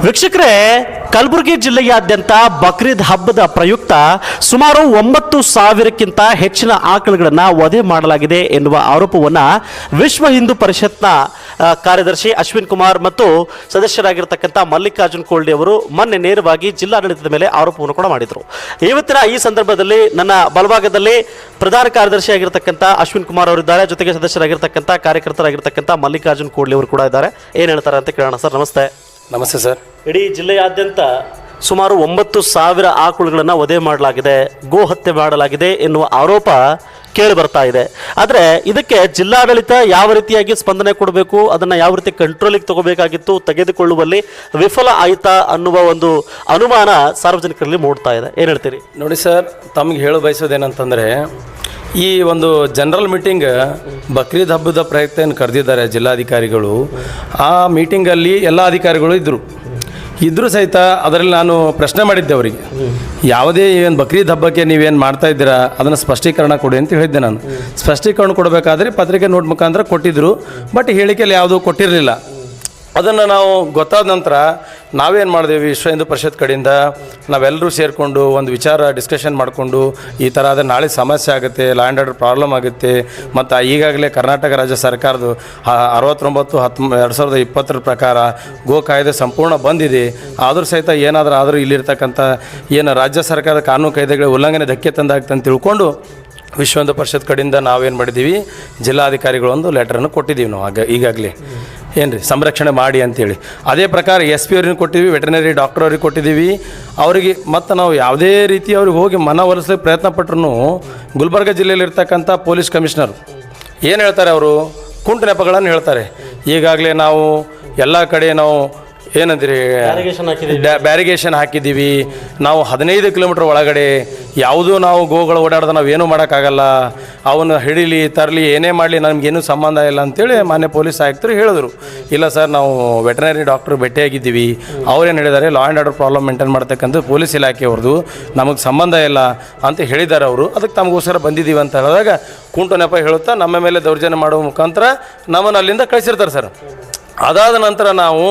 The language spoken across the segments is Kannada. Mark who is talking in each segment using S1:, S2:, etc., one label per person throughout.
S1: ವೀಕ್ಷಕರೇ, ಕಲಬುರಗಿ ಜಿಲ್ಲೆಯಾದ್ಯಂತ ಬಕ್ರೀದ್ ಹಬ್ಬದ ಪ್ರಯುಕ್ತ ಸುಮಾರು ಒಂಬತ್ತು ಸಾವಿರಕ್ಕಿಂತ ಹೆಚ್ಚಿನ ಆಕಳುಗಳನ್ನು ವಧೆ ಮಾಡಲಾಗಿದೆ ಎನ್ನುವ ಆರೋಪವನ್ನು ವಿಶ್ವ ಹಿಂದೂ ಪರಿಷತ್ನ ಕಾರ್ಯದರ್ಶಿ ಅಶ್ವಿನ್ ಕುಮಾರ್ ಮತ್ತು ಸದಸ್ಯರಾಗಿರ್ತಕ್ಕಂಥ ಮಲ್ಲಿಕಾರ್ಜುನ್ ಕೋಳ್ಡಿ ಅವರು ಮೊನ್ನೆ ನೇರವಾಗಿ ಜಿಲ್ಲಾಡಳಿತದ ಮೇಲೆ ಆರೋಪವನ್ನು ಕೂಡ ಮಾಡಿದರು. ಇವತ್ತಿನ ಈ ಸಂದರ್ಭದಲ್ಲಿ ನನ್ನ ಬಲಭಾಗದಲ್ಲಿ ಪ್ರಧಾನ ಕಾರ್ಯದರ್ಶಿ ಆಗಿರ್ತಕ್ಕಂಥ ಅಶ್ವಿನ್ ಕುಮಾರ್ ಅವರಿದ್ದಾರೆ ಜೊತೆಗೆ ಸದಸ್ಯರಾಗಿರ್ತಕ್ಕಂಥ ಕಾರ್ಯಕರ್ತರಾಗಿರ್ತಕ್ಕಂಥ ಮಲ್ಲಿಕಾರ್ಜುನ್ ಕೋಡ್ಲಿ ಅವರು ಕೂಡ ಇದ್ದಾರೆ. ಏನು ಹೇಳ್ತಾರೆ ಅಂತ ಕೇಳೋಣ ಸರ್. ನಮಸ್ತೆ.
S2: ನಮಸ್ತೆ ಸರ್.
S1: ಇಡೀ ಜಿಲ್ಲೆಯಾದ್ಯಂತ ಸುಮಾರು ಒಂಬತ್ತು ಸಾವಿರ ಆಕಳುಗಳನ್ನು ವಧೆ ಮಾಡಲಾಗಿದೆ ಗೋ ಹತ್ಯೆ ಮಾಡಲಾಗಿದೆ ಎನ್ನುವ ಆರೋಪ ಕೇಳಿ ಬರ್ತಾ ಇದೆ. ಆದರೆ ಇದಕ್ಕೆ ಜಿಲ್ಲಾಡಳಿತ ಯಾವ ರೀತಿಯಾಗಿ ಸ್ಪಂದನೆ ಕೊಡಬೇಕು ಅದನ್ನು ಯಾವ ರೀತಿ ಕಂಟ್ರೋಲಿಗೆ ತಗೋಬೇಕಾಗಿತ್ತು ತೆಗೆದುಕೊಳ್ಳುವಲ್ಲಿ ವಿಫಲ ಆಯಿತಾ ಅನ್ನುವ ಒಂದು ಅನುಮಾನ ಸಾರ್ವಜನಿಕರಲ್ಲಿ ಮೂಡ್ತಾ ಇದೆ. ಏನು ಹೇಳ್ತೀರಿ?
S2: ನೋಡಿ ಸರ್ ತಮಗೆ ಹೇಳ ಬಯಸೋದೇನಂತಂದರೆ ಈ ಒಂದು ಜನರಲ್ ಮೀಟಿಂಗ್ ಬಕ್ರೀದ್ ಹಬ್ಬದ ಪ್ರಯುಕ್ತ ಏನು ಕರೆದಿದ್ದಾರೆ ಜಿಲ್ಲಾಧಿಕಾರಿಗಳು. ಆ ಮೀಟಿಂಗಲ್ಲಿ ಎಲ್ಲ ಅಧಿಕಾರಿಗಳು ಇದ್ದರು ಇದ್ದರೂ ಸಹಿತ ಅದರಲ್ಲಿ ನಾನು ಪ್ರಶ್ನೆ ಮಾಡಿದ್ದೆ ಅವರಿಗೆ. ಯಾವುದೇ ಏನು ಬಕ್ರೀದ್ ಹಬ್ಬಕ್ಕೆ ನೀವೇನು ಮಾಡ್ತಾ ಇದ್ದೀರಾ, ಅದನ್ನು ಸ್ಪಷ್ಟೀಕರಣ ಕೊಡಿ ಅಂತ ಹೇಳಿದ್ದೆ ನಾನು. ಸ್ಪಷ್ಟೀಕರಣ ಕೊಡಬೇಕಾದ್ರೆ ಪತ್ರಿಕೆ ನೋಟ್ ಮುಖಾಂತರ ಕೊಟ್ಟಿದ್ದರು ಬಟ್ ಹೇಳಿಕೆಯಲ್ಲಿ ಯಾವುದೂ ಕೊಟ್ಟಿರಲಿಲ್ಲ. ಅದನ್ನು ನಾವು ಗೊತ್ತಾದ ನಂತರ ನಾವೇನು ಮಾಡಿದೆವು, ವಿಶ್ವ ಹಿಂದೂ ಪರಿಷತ್ ಕಡೆಯಿಂದ ನಾವೆಲ್ಲರೂ ಸೇರಿಕೊಂಡು ಒಂದು ವಿಚಾರ ಡಿಸ್ಕಷನ್ ಮಾಡಿಕೊಂಡು ಈ ಥರ ಆದರೆ ನಾಳೆ ಸಮಸ್ಯೆ ಆಗುತ್ತೆ ಲ್ಯಾಂಡ್ ಆರ್ಡರ್ ಪ್ರಾಬ್ಲಮ್ ಆಗುತ್ತೆ. ಮತ್ತು ಈಗಾಗಲೇ ಕರ್ನಾಟಕ ರಾಜ್ಯ ಸರ್ಕಾರದ ಅರವತ್ತೊಂಬತ್ತು ಹತ್ತು ಎರಡು ಸಾವಿರದ ಇಪ್ಪತ್ತರ ಪ್ರಕಾರ ಗೋ ಕಾಯ್ದೆ ಸಂಪೂರ್ಣ ಬಂದಿದೆ. ಆದರೂ ಸಹಿತ ಏನಾದರೂ ಆದರೂ ಇಲ್ಲಿರ್ತಕ್ಕಂಥ ಏನು ರಾಜ್ಯ ಸರ್ಕಾರದ ಕಾನೂನು ಕಾಯ್ದೆಗಳ ಉಲ್ಲಂಘನೆ ಧಕ್ಕೆ ತಂದಾಗ್ತಂತ ತಿಳ್ಕೊಂಡು ವಿಶ್ವ ಹಿಂದೂ ಪರಿಷತ್ ಕಡೆಯಿಂದ ನಾವೇನು ಮಾಡಿದ್ದೀವಿ ಜಿಲ್ಲಾಧಿಕಾರಿಗಳೊಂದು ಲೆಟ್ರನ್ನು ಕೊಟ್ಟಿದ್ದೀವಿ ನಾವು ಆಗ ಈಗಾಗಲೇ. ಏನು ರೀ ಸಂರಕ್ಷಣೆ ಮಾಡಿ ಅಂತೇಳಿ. ಅದೇ ಪ್ರಕಾರ ಎಸ್ ಪಿ ಅವ್ರಿಗೆ ಕೊಟ್ಟಿದ್ದೀವಿ ವೆಟರ್ನರಿ ಡಾಕ್ಟರ್ ಅವ್ರಿಗೆ ಕೊಟ್ಟಿದ್ದೀವಿ. ಅವರಿಗೆ ಮತ್ತು ನಾವು ಯಾವುದೇ ರೀತಿ ಅವ್ರಿಗೆ ಹೋಗಿ ಮನವೊಲಿಸ್ಲಿಕ್ಕೆ ಪ್ರಯತ್ನ ಪಟ್ಟರು ಗುಲ್ಬರ್ಗ ಜಿಲ್ಲೆಯಲ್ಲಿರ್ತಕ್ಕಂಥ ಪೊಲೀಸ್ ಕಮಿಷನರ್ ಏನು ಹೇಳ್ತಾರೆ ಅವರು? ಕುಂಟು ನೆಪಗಳನ್ನು ಹೇಳ್ತಾರೆ. ಈಗಾಗಲೇ ನಾವು ಎಲ್ಲ ಕಡೆ ನಾವು ಏನಂತೀರಿ ಬ್ಯಾರಿಗೇಷನ್ ಹಾಕಿದ್ದೀವಿ. ನಾವು ಹದಿನೈದು ಕಿಲೋಮೀಟ್ರ್ ಒಳಗಡೆ ಯಾವುದೂ ನಾವು ಗೋಗಳು ಓಡಾಡ್ದ ಏನೂ ಮಾಡೋಕ್ಕಾಗಲ್ಲ. ಅವನು ಹಿಡೀಲಿ ತರಲಿ ಏನೇ ಮಾಡಲಿ ನಮಗೇನು ಸಂಬಂಧ ಇಲ್ಲ ಅಂತೇಳಿ ಮಾನ್ಯ ಪೊಲೀಸ್ ಆಯುಕ್ತರು ಹೇಳಿದ್ರು. ಇಲ್ಲ ಸರ್ ನಾವು ವೆಟನರಿ ಡಾಕ್ಟ್ರ್ ಭೇಟಿಯಾಗಿದ್ದೀವಿ. ಅವ್ರೇನು ಹೇಳಿದ್ದಾರೆ law and order problem maintain ಮಾಡ್ತಕ್ಕಂಥ ಪೊಲೀಸ್ ಇಲಾಖೆಯವ್ರದ್ದು ನಮಗೆ ಸಂಬಂಧ ಇಲ್ಲ ಅಂತ ಹೇಳಿದ್ದಾರೆ ಅವರು. ಅದಕ್ಕೆ ತಮಗೋಸ್ಕರ ಬಂದಿದ್ದೀವಿ ಅಂತ ಹೇಳಿದಾಗ ಕುಂಟು ನೆಪ ಹೇಳುತ್ತಾ ನಮ್ಮ ಮೇಲೆ ದೌರ್ಜನ್ಯ ಮಾಡುವ ಮುಖಾಂತರ ನಮ್ಮನ್ನು ಅಲ್ಲಿಂದ ಕಳಿಸಿರ್ತಾರೆ ಸರ್. ಅದಾದ ನಂತರ ನಾವು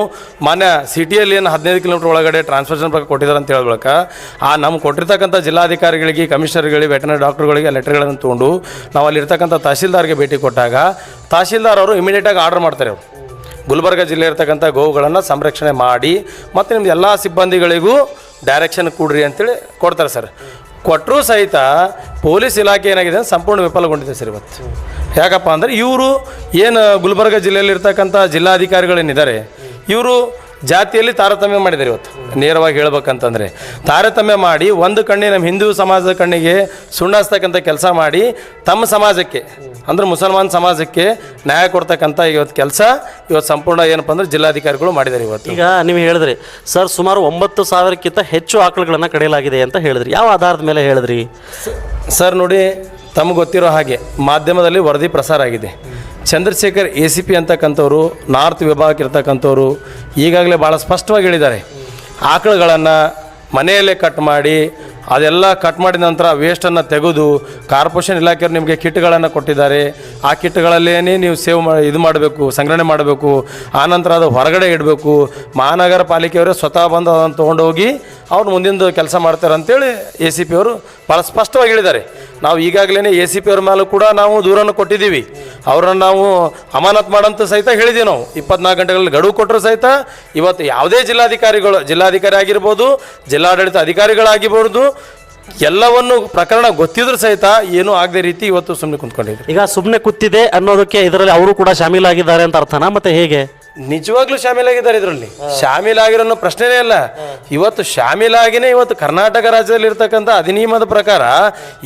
S2: ಮಾನ್ಯ ಸಿಟಿಯಲ್ಲಿ ಏನು ಹದಿನೈದು ಕಿಲೋಮೀಟ್ರ್ ಒಳಗಡೆ ಟ್ರಾನ್ಸ್ಫರ್ಷನ್ ಬಗ್ಗೆ ಕೊಟ್ಟಿದ್ದಾರೆ ಅಂತ ಹೇಳ್ಬೇಕ ಆ ನಮ್ಗೆ ಕೊಟ್ಟಿರ್ತಕ್ಕಂಥ ಜಿಲ್ಲಾಧಿಕಾರಿಗಳಿಗೆ ಕಮಿಷನರ್ಗಳಿಗೆ ವೆಟನರಿ ಡಾಕ್ಟರ್ಗಳಿಗೆ ಲೆಟರ್ಗಳನ್ನು ತೊಗೊಂಡು ನಾವು ಅಲ್ಲಿರ್ತಕ್ಕಂಥ ತಹಸೀಲ್ದಾರ್ಗೆ ಭೇಟಿ ಕೊಟ್ಟಾಗ ತಹಸೀಲ್ದಾರ್ ಅವರು ಇಮಿಡಿಯೇಟಾಗಿ ಆರ್ಡರ್ ಮಾಡ್ತಾರೆ. ಅವರು ಗುಲ್ಬರ್ಗ ಜಿಲ್ಲೆ ಇರ್ತಕ್ಕಂಥ ಗೋವುಗಳನ್ನು ಸಂರಕ್ಷಣೆ ಮಾಡಿ, ಮತ್ತು ನಿಮ್ದು ಎಲ್ಲ ಸಿಬ್ಬಂದಿಗಳಿಗೂ ಡೈರೆಕ್ಷನ್ ಕೊಡ್ರಿ ಅಂತೇಳಿ ಕೊಡ್ತಾರೆ ಸರ್ ಕೊಟ್ಟರೂ ಸಹಿತ ಪೊಲೀಸ್ ಇಲಾಖೆ ಏನಾಗಿದೆ ಸಂಪೂರ್ಣ ವಿಫಲಗೊಂಡಿದೆ ಸರ್ ಇವತ್ತು. ಯಾಕಪ್ಪ ಅಂದರೆ ಇವರು ಏನು ಗುಲ್ಬರ್ಗ ಜಿಲ್ಲೆಯಲ್ಲಿ ಇರ್ತಕ್ಕಂಥ ಜಿಲ್ಲಾಧಿಕಾರಿಗಳೇನಿದ್ದಾರೆ, ಇವರು ಜಾತಿಯಲ್ಲಿ ತಾರತಮ್ಯ ಮಾಡಿದ್ದಾರೆ ಇವತ್ತು. ನೇರವಾಗಿ ಹೇಳ್ಬೇಕಂತಂದರೆ ತಾರತಮ್ಯ ಮಾಡಿ ಒಂದು ಕಣ್ಣಿಗೆ ನಮ್ಮ ಹಿಂದೂ ಸಮಾಜದ ಕಣ್ಣಿಗೆ ಸುಣ್ಣ ಹಚ್ತಕ್ಕಂಥ ಕೆಲಸ ಮಾಡಿ ತಮ್ಮ ಸಮಾಜಕ್ಕೆ ಅಂದ್ರೆ ಮುಸಲ್ಮಾನ್ ಸಮಾಜಕ್ಕೆ ನ್ಯಾಯ ಕೊಡ್ತಕ್ಕಂಥ ಇವತ್ತು ಕೆಲಸ ಇವತ್ತು ಸಂಪೂರ್ಣ ಏನಪ್ಪ ಅಂದ್ರೆ ಜಿಲ್ಲಾಧಿಕಾರಿಗಳು ಮಾಡಿದ್ದಾರೆ ಇವತ್ತು.
S1: ಈಗ ನೀವು ಹೇಳಿದ್ರಿ ಸರ್ ಸುಮಾರು ಒಂಬತ್ತು ಸಾವಿರಕ್ಕಿಂತ ಹೆಚ್ಚು ಆಕಳುಗಳನ್ನು ಕಡೆಯಲಾಗಿದೆ ಅಂತ ಹೇಳಿದ್ರಿ. ಯಾವ ಆಧಾರದ ಮೇಲೆ ಹೇಳಿದ್ರಿ?
S2: ಸರ್ ನೋಡಿ ತಮಗೆ ಗೊತ್ತಿರೋ ಹಾಗೆ ಮಾಧ್ಯಮದಲ್ಲಿ ವರದಿ ಪ್ರಸಾರ ಆಗಿದೆ. ಚಂದ್ರಶೇಖರ್ ಎ ಸಿ ಪಿ ಅಂತಕ್ಕಂಥವ್ರು, ನಾರ್ತ್ ವಿಭಾಗಕ್ಕೆ ಇರ್ತಕ್ಕಂಥವ್ರು ಈಗಾಗಲೇ ಭಾಳ ಸ್ಪಷ್ಟವಾಗಿ ಹೇಳಿದ್ದಾರೆ. ಆಕಳುಗಳನ್ನು ಮನೆಯಲ್ಲೇ ಕಟ್ ಮಾಡಿ ಅದೆಲ್ಲ ಕಟ್ ಮಾಡಿದ ನಂತರ ವೇಸ್ಟನ್ನು ತೆಗೆದು ಕಾರ್ಪೊರೇಷನ್ ಇಲಾಖೆಯವರು ನಿಮಗೆ ಕಿಟ್ಗಳನ್ನು ಕೊಟ್ಟಿದ್ದಾರೆ. ಆ ಕಿಟ್ಗಳಲ್ಲೇ ನೀವು ಸೇವ್ ಮಾಡಿ ಇದು ಮಾಡಬೇಕು, ಸಂಗ್ರಹಣೆ ಮಾಡಬೇಕು ಆನಂತರ ಅದು ಹೊರಗಡೆ ಇಡಬೇಕು. ಮಹಾನಗರ ಪಾಲಿಕೆಯವರೇ ಸ್ವತಃ ಬಂದು ಅದನ್ನು ತೊಗೊಂಡೋಗಿ ಅವ್ರು ಮುಂದಿಂದು ಕೆಲಸ ಮಾಡ್ತಾರೆ ಅಂತೇಳಿ ಎ ಸಿ ಪಿ ಅವರು ಭಾಳ ಸ್ಪಷ್ಟವಾಗಿ ಹೇಳಿದ್ದಾರೆ. ನಾವು ಈಗಾಗಲೇ ಎ ಸಿ ಪಿ ಅವ್ರ ಮೇಲೂ ಕೂಡ ನಾವು ದೂರನ್ನು ಕೊಟ್ಟಿದ್ದೀವಿ. ಅವರನ್ನು ನಾವು ಅಮಾನತ್ ಮಾಡಂತ ಸಹಿತ ಹೇಳಿದ್ದೀವಿ ನಾವು. ಇಪ್ಪತ್ನಾಲ್ಕು ಗಂಟೆಗಳಲ್ಲಿ ಗಡುವು ಕೊಟ್ಟರು ಸಹಿತ ಇವತ್ತು ಯಾವುದೇ ಜಿಲ್ಲಾಧಿಕಾರಿಗಳು, ಜಿಲ್ಲಾಧಿಕಾರಿ ಆಗಿರ್ಬೋದು, ಜಿಲ್ಲಾಡಳಿತ ಅಧಿಕಾರಿಗಳಾಗಿರ್ಬೋದು ಎಲ್ಲವನ್ನು ಪ್ರಕರಣ ಗೊತ್ತಿದ್ರು ಸಹಿತ ಏನೂ ಆಗದೆ ರೀತಿ ಇವತ್ತು ಸುಮ್ಮನೆ ಕುಂತ್ಕೊಂಡಿದ್ರು.
S1: ಈಗ ಸುಮ್ಮನೆ ಕೂತಿದೆ ಅನ್ನೋದಕ್ಕೆ ಇದರಲ್ಲಿ ಅವರು ಕೂಡ ಶಾಮೀಲಾಗಿದ್ದಾರೆ ಅಂತ ಅರ್ಥನಾ? ಮತ್ತೆ ಹೇಗೆ?
S2: ನಿಜವಾಗ್ಲೂ ಶಾಮೀಲಾಗಿದ್ದಾರೆ ಇದರಲ್ಲಿ. ಶಾಮೀಲಾಗಿರೋ ಪ್ರಶ್ನೆನೇ ಇಲ್ಲ ಇವತ್ತು ಶಾಮೀಲಾಗಿನೇ ಇವತ್ತು ಕರ್ನಾಟಕ ರಾಜ್ಯದಲ್ಲಿ ಇರ್ತಕ್ಕಂಥ ಅಧಿನಿಯಮದ ಪ್ರಕಾರ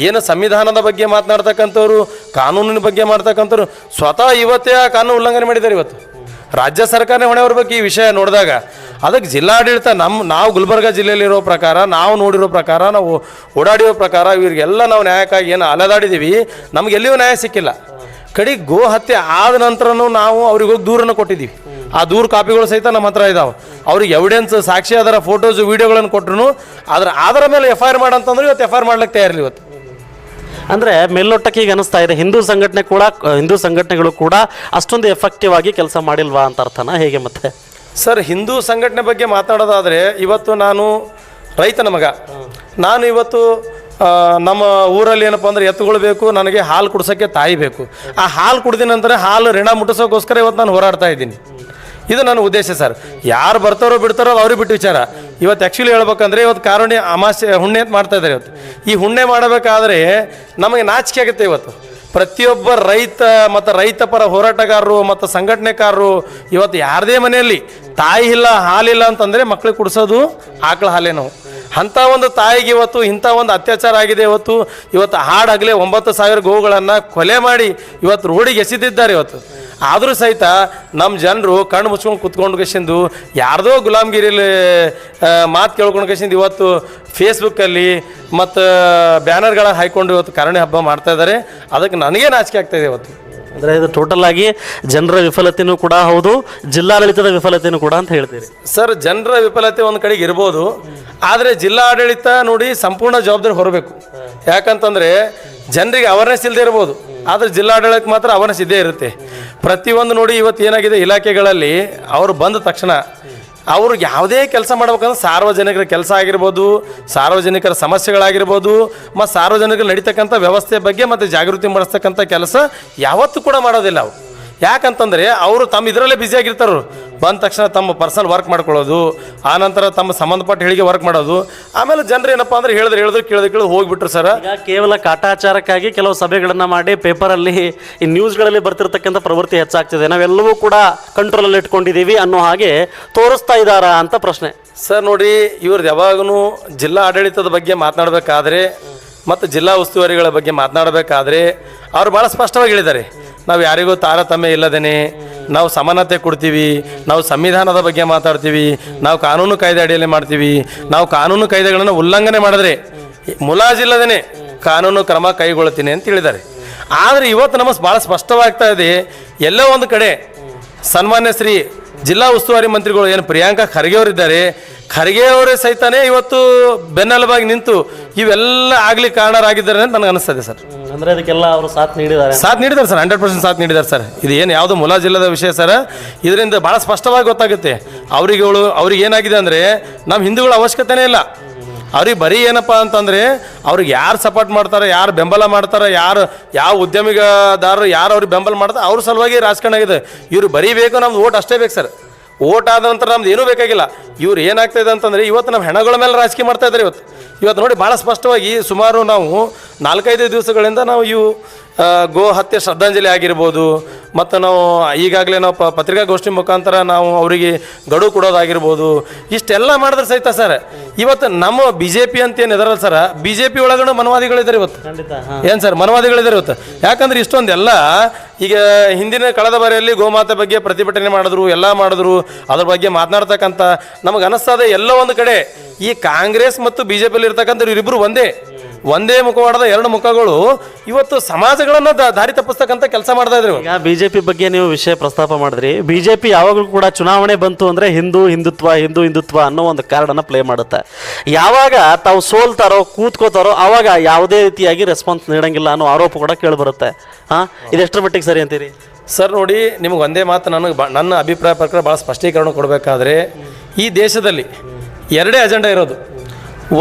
S2: ಏನು ಸಂವಿಧಾನದ ಬಗ್ಗೆ ಮಾತನಾಡ್ತಕ್ಕಂಥವ್ರು ಕಾನೂನಿನ ಬಗ್ಗೆ ಮಾಡ್ತಕ್ಕಂಥವ್ರು ಸ್ವತಃ ಇವತ್ತೇ ಆ ಕಾನೂನು ಉಲ್ಲಂಘನೆ ಮಾಡಿದ್ದಾರೆ ಇವತ್ತು. ರಾಜ್ಯ ಸರ್ಕಾರನೇ ಹೊಣೆ ಹೊರಬೇಕು ಈ ವಿಷಯ ನೋಡಿದಾಗ. ಅದಕ್ಕೆ ಜಿಲ್ಲಾಡಳಿತ ನಮ್ಮ ನಾವು ಗುಲ್ಬರ್ಗ ಜಿಲ್ಲೆಯಲ್ಲಿರೋ ಪ್ರಕಾರ, ನಾವು ನೋಡಿರೋ ಪ್ರಕಾರ, ನಾವು ಓಡಾಡಿರೋ ಪ್ರಕಾರ ಇವರಿಗೆಲ್ಲ ನಾವು ನ್ಯಾಯಕ್ಕಾಗಿ ಏನು ಅಲೆದಾಡಿದ್ದೀವಿ. ನಮ್ಗೆ ಎಲ್ಲಿಯೂ ನ್ಯಾಯ ಸಿಕ್ಕಿಲ್ಲ. ಕಡೆ ಗೋ ಹತ್ಯೆ ಆದ ನಂತರನೂ ನಾವು ಅವ್ರಿಗೆ ಹೋಗಿ ದೂರನ್ನು ಕೊಟ್ಟಿದ್ದೀವಿ. ಆ ದೂರ ಕಾಪಿಗಳು ಸಹಿತ ನಮ್ಮ ಹತ್ರ ಇದಾವೆ. ಅವ್ರಿಗೆ ಎವಿಡೆನ್ಸ್ ಸಾಕ್ಷಿ ಅದರ ಫೋಟೋಸ್ ವಿಡಿಯೋಗಳನ್ನು ಕೊಟ್ಟರು ಅದರ ಆಧಾರ ಮೇಲೆ ಎಫ್ ಐ ಆರ್ ಮಾಡಂತಂದ್ರೆ ಇವತ್ತು ಎಫ್ ಐ ಆರ್ ಮಾಡ್ಲಿಕ್ಕೆ ತಯಾರಿಲ್ಲ ಇವತ್ತು.
S1: ಅಂದ್ರೆ ಮೇಲ್ನೋಟಕ್ಕೆ ಈಗ ಅನಿಸ್ತಾ ಇದೆ. ಹಿಂದೂ ಸಂಘಟನೆ ಕೂಡ, ಹಿಂದೂ ಸಂಘಟನೆಗಳು ಕೂಡ ಅಷ್ಟೊಂದು ಎಫೆಕ್ಟಿವ್ ಆಗಿ ಕೆಲಸ ಮಾಡಿಲ್ವಾ ಅಂತ ಅರ್ಥನ? ಹೇಗೆ ಮತ್ತೆ?
S2: ಸರ್, ಹಿಂದೂ ಸಂಘಟನೆ ಬಗ್ಗೆ ಮಾತನಾಡೋದಾದರೆ ಇವತ್ತು ನಾನು ರೈತನ ಮಗ. ನಾನು ಇವತ್ತು ನಮ್ಮ ಊರಲ್ಲಿ ಏನಪ್ಪ ಅಂದ್ರೆ ಎತ್ತುಗಳು ಬೇಕು, ನನಗೆ ಹಾಲು ಕುಡ್ಸೋಕ್ಕೆ ತಾಯಿ ಬೇಕು. ಆ ಹಾಲು ಕುಡ್ದಿನ ನಂತರ ಹಾಲು ಋಣ ಮುಟ್ಟಿಸೋಕ್ಕೋಸ್ಕರ ಇವತ್ತು ನಾನು ಹೋರಾಡ್ತಾ ಇದ್ದೀನಿ. ಇದು ನನ್ನ ಉದ್ದೇಶ ಸರ್. ಯಾರು ಬರ್ತಾರೋ ಬಿಡ್ತಾರೋ ಅವ್ರಿಗೆ ಬಿಟ್ಟು ವಿಚಾರ. ಇವತ್ತು ಆ್ಯಕ್ಚುಲಿ ಹೇಳ್ಬೇಕಂದ್ರೆ ಇವತ್ತು ಕಾರುಣ್ಯ ಅಮಾಸ್ಯೆ ಹುಣ್ಣೆ ಅಂತ ಮಾಡ್ತಾ ಇದ್ದಾರೆ ಇವತ್ತು. ಈ ಹುಣ್ಣೆ ಮಾಡಬೇಕಾದ್ರೆ ನಮಗೆ ನಾಚಿಕೆ ಆಗುತ್ತೆ ಇವತ್ತು. ಪ್ರತಿಯೊಬ್ಬ ರೈತ ಮತ್ತು ರೈತ ಪರ ಹೋರಾಟಗಾರರು ಮತ್ತು ಸಂಘಟನೆಕಾರರು ಇವತ್ತು ಯಾರದೇ ಮನೆಯಲ್ಲಿ ತಾಯಿ ಇಲ್ಲ ಹಾಲಿಲ್ಲ ಅಂತಂದರೆ ಮಕ್ಕಳಿಗೆ ಕುಡಿಸೋದು ಆಕಳ ಹಾಲೇ ನಾವು. ಅಂಥ ಒಂದು ತಾಯಿಗೆ ಇವತ್ತು ಇಂಥ ಒಂದು ಅತ್ಯಾಚಾರ ಆಗಿದೆ ಇವತ್ತು. ಇವತ್ತು ಹಾಡಾಗಲೇ ಒಂಬತ್ತು ಸಾವಿರ ಗೋವುಗಳನ್ನು ಕೊಲೆ ಮಾಡಿ ಇವತ್ತು ರೋಡಿಗೆ ಎಸೆದಿದ್ದಾರೆ ಇವತ್ತು. ಆದರೂ ಸಹಿತ ನಮ್ಮ ಜನರು ಕಣ್ಣು ಮುಚ್ಕೊಂಡು ಕುತ್ಕೊಂಡು ಕಸಿಂದು ಯಾರ್ದೋ ಗುಲಾಮ್ಗಿರಿಲಿ ಮಾತು ಕೇಳ್ಕೊಂಡು ಕಸಿಂದು ಇವತ್ತು ಫೇಸ್ಬುಕ್ಕಲ್ಲಿ ಮತ್ತು ಬ್ಯಾನರ್ಗಳ ಹಾಯ್ಕೊಂಡು ಇವತ್ತು ಕರಣೆ ಹಬ್ಬ ಮಾಡ್ತಾ ಇದ್ದಾರೆ ಅದಕ್ಕೆ ನನಗೇ ನಾಚಿಕೆ ಆಗ್ತಾ ಇದೆ ಇವತ್ತು.
S1: ಅಂದರೆ ಇದು ಟೋಟಲ್ ಆಗಿ ಜನರ ವಿಫಲತೆಯೂ ಕೂಡ ಹೌದು ಜಿಲ್ಲಾಡಳಿತದ ವಿಫಲತೆಯೂ ಕೂಡ ಅಂತ ಹೇಳ್ತೀರಿ.
S2: ಸರ್ ಜನರ ವಿಫಲತೆ ಒಂದು ಕಡೆಗೆ ಇರ್ಬೋದು ಆದರೆ ಜಿಲ್ಲಾಡಳಿತ ನೋಡಿ ಸಂಪೂರ್ಣ ಜವಾಬ್ದಾರಿ ಹೊರಬೇಕು. ಯಾಕಂತಂದರೆ ಜನರಿಗೆ ಅವೇರ್ನೆಸ್ ಇಲ್ಲದೆ ಇರ್ಬೋದು ಆದರೆ ಜಿಲ್ಲಾಡಳಿತಕ್ಕೆ ಮಾತ್ರ ಅವೇರ್ನೆಸ್ ಇದ್ದೇ ಇರುತ್ತೆ. ಪ್ರತಿಯೊಂದು ನೋಡಿ ಇವತ್ತು ಏನಾಗಿದೆ, ಇಲಾಖೆಗಳಲ್ಲಿ ಅವರು ಬಂದ ತಕ್ಷಣ ಅವ್ರಿಗೆ ಯಾವುದೇ ಕೆಲಸ ಮಾಡ್ಬೇಕಂದ್ರೆ ಸಾರ್ವಜನಿಕರ ಕೆಲಸ ಆಗಿರ್ಬೋದು, ಸಾರ್ವಜನಿಕರ ಸಮಸ್ಯೆಗಳಾಗಿರ್ಬೋದು, ಮತ್ತು ಸಾರ್ವಜನಿಕರು ನಡೀತಕ್ಕಂಥ ವ್ಯವಸ್ಥೆ ಬಗ್ಗೆ ಮತ್ತು ಜಾಗೃತಿ ಮಾಡಿಸ್ತಕ್ಕಂಥ ಕೆಲಸ ಯಾವತ್ತೂ ಕೂಡ ಮಾಡೋದಿಲ್ಲ ಅವರು. ಯಾಕಂತಂದರೆ ಅವರು ತಮ್ಮ ಇದರಲ್ಲೇ ಬ್ಯುಸಿ ಆಗಿರ್ತಾರೆ ಬಂದ ತಕ್ಷಣ ತಮ್ಮ ಪರ್ಸನಲ್ ವರ್ಕ್ ಮಾಡ್ಕೊಳ್ಳೋದು ಆನಂತರ ತಮ್ಮ ಸಂಬಂಧಪಟ್ಟ ಹೇಳಿಗೆ ವರ್ಕ್ ಮಾಡೋದು ಆಮೇಲೆ ಜನರು ಏನಪ್ಪ ಅಂದ್ರೆ ಹೇಳಿದ್ರೆ ಹೇಳಿದ್ರು ಕೇಳಿದ್ರೆ ಕೇಳಿದ್ರು ಹೋಗ್ಬಿಟ್ರು ಸರ್.
S1: ಈಗ ಕೇವಲ ಕಾಟಾಚಾರಕ್ಕಾಗಿ ಕೆಲವು ಸಭೆಗಳನ್ನು ಮಾಡಿ ಪೇಪರಲ್ಲಿ ಈ ನ್ಯೂಸ್ಗಳಲ್ಲಿ ಬರ್ತಿರ್ತಕ್ಕಂಥ ಪ್ರವೃತ್ತಿ ಹೆಚ್ಚಾಗ್ತಿದೆ. ನಾವೆಲ್ಲವೂ ಕೂಡ ಕಂಟ್ರೋಲಲ್ಲಿ ಇಟ್ಕೊಂಡಿದ್ದೀವಿ ಅನ್ನೋ ಹಾಗೆ ತೋರಿಸ್ತಾ ಇದ್ದಾರಾ ಅಂತ ಪ್ರಶ್ನೆ.
S2: ಸರ್ ನೋಡಿ ಇವ್ರದ್ದು ಯಾವಾಗೂ ಜಿಲ್ಲಾ ಆಡಳಿತದ ಬಗ್ಗೆ ಮಾತನಾಡಬೇಕಾದ್ರೆ ಮತ್ತು ಜಿಲ್ಲಾ ಉಸ್ತುವಾರಿಗಳ ಬಗ್ಗೆ ಮಾತನಾಡಬೇಕಾದ್ರೆ ಅವ್ರು ಭಾಳ ಸ್ಪಷ್ಟವಾಗಿ ಹೇಳಿದ್ದಾರೆ. ನಾವು ಯಾರಿಗೂ ತಾರತಮ್ಯ ಇಲ್ಲದೇನೆ, ನಾವು ಸಮಾನತೆ ಕೊಡ್ತೀವಿ, ನಾವು ಸಂವಿಧಾನದ ಬಗ್ಗೆ ಮಾತಾಡ್ತೀವಿ, ನಾವು ಕಾನೂನು ಕಾಯ್ದೆ ಅಡಿಯಲ್ಲಿ ಮಾಡ್ತೀವಿ, ನಾವು ಕಾನೂನು ಕಾಯ್ದೆಗಳನ್ನು ಉಲ್ಲಂಘನೆ ಮಾಡಿದ್ರೆ ಮುಲಾಜಿಲ್ಲದೇನೆ ಕಾನೂನು ಕ್ರಮ ಕೈಗೊಳ್ತೀನಿ ಅಂತ ಹೇಳಿದ್ದಾರೆ. ಆದರೆ ಇವತ್ತು ನಮ್ಮ ಭಾಳ ಸ್ಪಷ್ಟವಾಗ್ತಾ ಇದೆ, ಎಲ್ಲೋ ಒಂದು ಕಡೆ ಸನ್ಮಾನ್ಯ ಶ್ರೀ ಜಿಲ್ಲಾ ಉಸ್ತುವಾರಿ ಮಂತ್ರಿಗಳು ಏನು ಪ್ರಿಯಾಂಕಾ ಖರ್ಗೆ ಅವರಿದ್ದಾರೆ ಖರ್ಗೆ ಅವರೇ ಸಹಿತನೇ ಇವತ್ತು ಬೆನ್ನೆಲುಬಾಗಿ ನಿಂತು ಇವೆಲ್ಲ ಆಗ್ಲಿ ಕಾರಣರಾಗಿದ್ದಾರೆ ಅಂತ ನನಗೆ ಅನಿಸ್ತದೆ ಸರ್.
S1: ಅಂದ್ರೆ ಅದಕ್ಕೆಲ್ಲ ಅವರು ಸಾಥ್ ನೀಡಿದ್ದಾರೆ
S2: ಸಾಥ್ ನೀಡಿದ್ದಾರೆ ಸರ್ ಹಂಡ್ರೆಡ್ ಪರ್ಸೆಂಟ್ ಸಾಥ್ ನೀಡಿದ್ದಾರೆ ಸರ್. ಇದು ಏನು ಯಾವುದು ಮುಲಾಜಿಲ್ಲದ ವಿಷಯ ಸರ್. ಇದರಿಂದ ಭಾಳ ಸ್ಪಷ್ಟವಾಗಿ ಗೊತ್ತಾಗುತ್ತೆ. ಅವರಿಗಳು ಅವ್ರಿಗೆ ಏನಾಗಿದೆ ಅಂದರೆ ನಮ್ಮ ಹಿಂದೂಗಳ ಅವಶ್ಯಕತೆನೇ ಇಲ್ಲ. ಅವ್ರಿಗೆ ಬರೀ ಏನಪ್ಪ ಅಂತಂದರೆ ಅವ್ರಿಗೆ ಯಾರು ಸಪೋರ್ಟ್ ಮಾಡ್ತಾರೆ, ಯಾರು ಬೆಂಬಲ ಮಾಡ್ತಾರೆ, ಯಾರು ಯಾವ ಉದ್ಯಮಿಗದಾರರು ಯಾರು ಅವ್ರಿಗೆ ಬೆಂಬಲ ಮಾಡ್ತಾರೆ, ಅವ್ರ ಸಲುವಾಗಿ ರಾಜಕಾರಣ ಆಗಿದೆ. ಇವ್ರು ಬರೀಬೇಕು ನಮ್ದು ಓಟ್ ಅಷ್ಟೇ ಬೇಕು ಸರ್. ಓಟ್ ಆದ ನಂತರ ನಮ್ದು ಏನೂ ಬೇಕಾಗಿಲ್ಲ. ಇವ್ರು ಏನಾಗ್ತಾ ಇದೆ ಅಂತಂದರೆ ಇವತ್ತು ನಮ್ಮ ಹೆಣಗಳ ಮೇಲೆ ರಾಜಕೀಯ ಮಾಡ್ತಾ ಇದ್ದಾರೆ ಇವತ್ತು. ಇವತ್ತು ನೋಡಿ ಭಾಳ ಸ್ಪಷ್ಟವಾಗಿ ಸುಮಾರು ನಾವು ನಾಲ್ಕೈದು ದಿವಸಗಳಿಂದ ನಾವು ಇವು ಗೋ ಹತ್ಯೆ ಶ್ರದ್ಧಾಂಜಲಿ ಆಗಿರ್ಬೋದು ಮತ್ತು ನಾವು ಈಗಾಗಲೇ ನಾವು ಪ ಪತ್ರಿಕಾಗೋಷ್ಠಿ ಮುಖಾಂತರ ನಾವು ಅವರಿಗೆ ಗಡುವು ಕೊಡೋದಾಗಿರ್ಬೋದು ಇಷ್ಟೆಲ್ಲ ಮಾಡಿದ್ರೆ ಸಹಿತ ಸರ್ ಇವತ್ತು ನಮ್ಮ ಬಿ ಜೆ ಪಿ ಅಂತ ಏನು ಇದಾರಲ್ಲ ಸರ್ ಬಿ ಜೆ ಪಿ ಒಳಗಡೆ ಮನವಾದಿಗಳಿದ್ದಾರೆ ಇವತ್ತು ಏನು ಸರ್ ಮನವಾದಿಗಳಿದ್ದಾರೆ ಇವತ್ತು? ಯಾಕಂದ್ರೆ ಇಷ್ಟೊಂದೆಲ್ಲ ಈಗ ಹಿಂದಿನ ಕಳೆದ ಬಾರಿಯಲ್ಲಿ ಗೋಮಾತೆ ಬಗ್ಗೆ ಪ್ರತಿಭಟನೆ ಮಾಡಿದ್ರು, ಎಲ್ಲ ಮಾಡಿದ್ರು, ಅದ್ರ ಬಗ್ಗೆ ಮಾತನಾಡ್ತಕ್ಕಂಥ ನಮಗೆ ಅನಿಸ್ತದೆ ಎಲ್ಲ ಒಂದು ಕಡೆ ಈ ಕಾಂಗ್ರೆಸ್ ಮತ್ತು ಬಿ ಜೆ ಪಿಯಲ್ಲಿ ಇರ್ತಕ್ಕಂಥ ಇವರಿಬ್ಬರು ಒಂದೇ. ಒಂದೇ ಮುಖವಾಡದ ಎರಡು ಮುಖಗಳು ಇವತ್ತು ಸಮಾಜಗಳನ್ನ ದಾರಿ ತಪ್ಪಿಸ್ತಕ್ಕಂಥ ಕೆಲಸ ಮಾಡ್ತಾ ಇದ್ರು
S1: ಈಗ ಬಿಜೆಪಿ ಬಗ್ಗೆ ನೀವು ವಿಷಯ ಪ್ರಸ್ತಾಪ ಮಾಡಿದ್ರಿ. ಬಿಜೆಪಿ ಯಾವಾಗಲೂ ಕೂಡ ಚುನಾವಣೆ ಬಂತು ಅಂದ್ರೆ ಹಿಂದೂ ಹಿಂದುತ್ವ ಹಿಂದೂ ಹಿಂದುತ್ವ ಅನ್ನೋ ಒಂದು ಕಾರ್ಡನ್ನ ಪ್ಲೇ ಮಾಡುತ್ತೆ. ಯಾವಾಗ ತಾವು ಸೋಲ್ತಾರೋ ಕೂತ್ಕೋತಾರೋ ಅವಾಗ ಯಾವುದೇ ರೀತಿಯಾಗಿ ರೆಸ್ಪಾನ್ಸ್ ನೀಡಂಗಿಲ್ಲ ಅನ್ನೋ ಆರೋಪ ಕೂಡ ಕೇಳಿಬರುತ್ತೆ. ಹಾ? ಇದೆಷ್ಟರ ಮಟ್ಟಿಗೆ ಸರಿ ಅಂತೀರಿ?
S2: ಸರ್ ನೋಡಿ ನಿಮಗೆ ಒಂದೇ ಮಾತು ನನಗೆ ಬ ನನ್ನ ಅಭಿಪ್ರಾಯ ಪ್ರಕಾರ ಭಾಳ ಸ್ಪಷ್ಟೀಕರಣ ಕೊಡಬೇಕಾದ್ರೆ ಈ ದೇಶದಲ್ಲಿ ಎರಡೇ ಅಜೆಂಡಾ ಇರೋದು.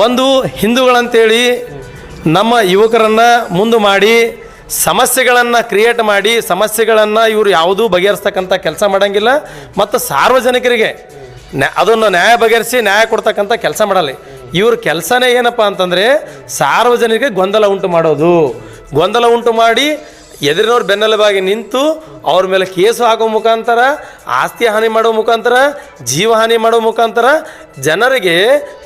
S2: ಒಂದು ಹಿಂದೂಗಳಂತೇಳಿ ನಮ್ಮ ಯುವಕರನ್ನು ಮುಂದೆ ಮಾಡಿ, ಸಮಸ್ಯೆಗಳನ್ನು ಕ್ರಿಯೇಟ್ ಮಾಡಿ, ಸಮಸ್ಯೆಗಳನ್ನು ಇವರು ಯಾವುದೂ ಬಗೆಹರಿಸ್ತಕ್ಕಂಥ ಕೆಲಸ ಮಾಡೋಂಗಿಲ್ಲ. ಮತ್ತು ಸಾರ್ವಜನಿಕರಿಗೆ ನ್ಯಾ, ಅದನ್ನು ನ್ಯಾಯ ಬಗೆಹರಿಸಿ ನ್ಯಾಯ ಕೊಡ್ತಕ್ಕಂಥ ಕೆಲಸ ಮಾಡಲ್ಲ ಇವ್ರ ಕೆಲಸನೇ ಏನಪ್ಪ ಅಂತಂದರೆ ಸಾರ್ವಜನಿಕರಿಗೆ ಗೊಂದಲ ಉಂಟು ಮಾಡೋದು. ಗೊಂದಲ ಉಂಟು ಮಾಡಿ ಎದುರಿನವ್ರು ಬೆನ್ನೆಲುಬಾಗಿ ನಿಂತು ಅವ್ರ ಮೇಲೆ ಕೇಸು ಹಾಕೋ ಮುಖಾಂತರ, ಆಸ್ತಿ ಹಾನಿ ಮಾಡೋ ಮುಖಾಂತರ, ಜೀವ ಹಾನಿ ಮಾಡೋ ಮುಖಾಂತರ ಜನರಿಗೆ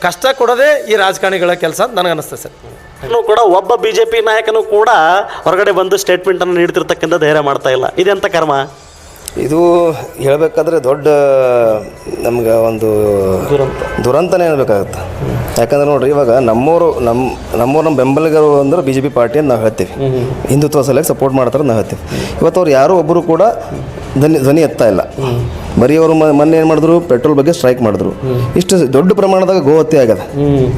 S2: ಕಷ್ಟ ಕೊಡೋದೇ ಈ ರಾಜಕಾರಣಿಗಳ ಕೆಲಸ ಅಂತ ನನಗನ್ನಿಸ್ತದೆ ಸರ್.
S1: ಕೂಡ ಒಬ್ಬ ಬಿಜೆಪಿ ನಾಯಕನು ಕೂಡ ಹೊರಗಡೆ ಬಂದು ಸ್ಟೇಟ್ಮೆಂಟ್ ಅನ್ನು ನೀಡ್ತಿರ್ತಕ್ಕಂಥ ಧೈರ್ಯ ಮಾಡ್ತಾ ಇಲ್ಲ. ಇದೆಂತ ಕರ್ಮ?
S3: ಇದು ಹೇಳಬೇಕಾದ್ರೆ ದೊಡ್ಡ ನಮ್ಗೆ ಒಂದು ದುರಂತನೇ ಹೇಳ್ಬೇಕಾಗತ್ತೆ ಯಾಕಂದ್ರೆ ನೋಡ್ರಿ ಇವಾಗ ನಮ್ಮೂರು ನಮ್ಮ ನಮ್ಮವ್ರು ನಮ್ಮ ಬೆಂಬಲಿಗರು ಅಂದ್ರೆ ಬಿ ಜೆ ಪಿ ಪಾರ್ಟಿ ಅಂತ ನಾವು ಹೇಳ್ತೀವಿ. ಹಿಂದುತ್ವ ಸಲಕ್ಕೆ ಸಪೋರ್ಟ್ ಮಾಡ್ತಾರೆ ನಾವು ಹೇಳ್ತೀವಿ. ಇವತ್ತು ಅವ್ರು ಯಾರೂ ಒಬ್ಬರು ಕೂಡ ಧ್ವನಿ ಧ್ವನಿ ಎತ್ತಾ ಇಲ್ಲ. ಬರೀ ಅವರು ಮೊನ್ನೆ ಏನು ಮಾಡಿದ್ರು? ಪೆಟ್ರೋಲ್ ಬಗ್ಗೆ ಸ್ಟ್ರೈಕ್ ಮಾಡಿದ್ರು. ಇಷ್ಟು ದೊಡ್ಡ ಪ್ರಮಾಣದಾಗ ಗೋ ಹತ್ಯೆ ಆಗ್ಯದ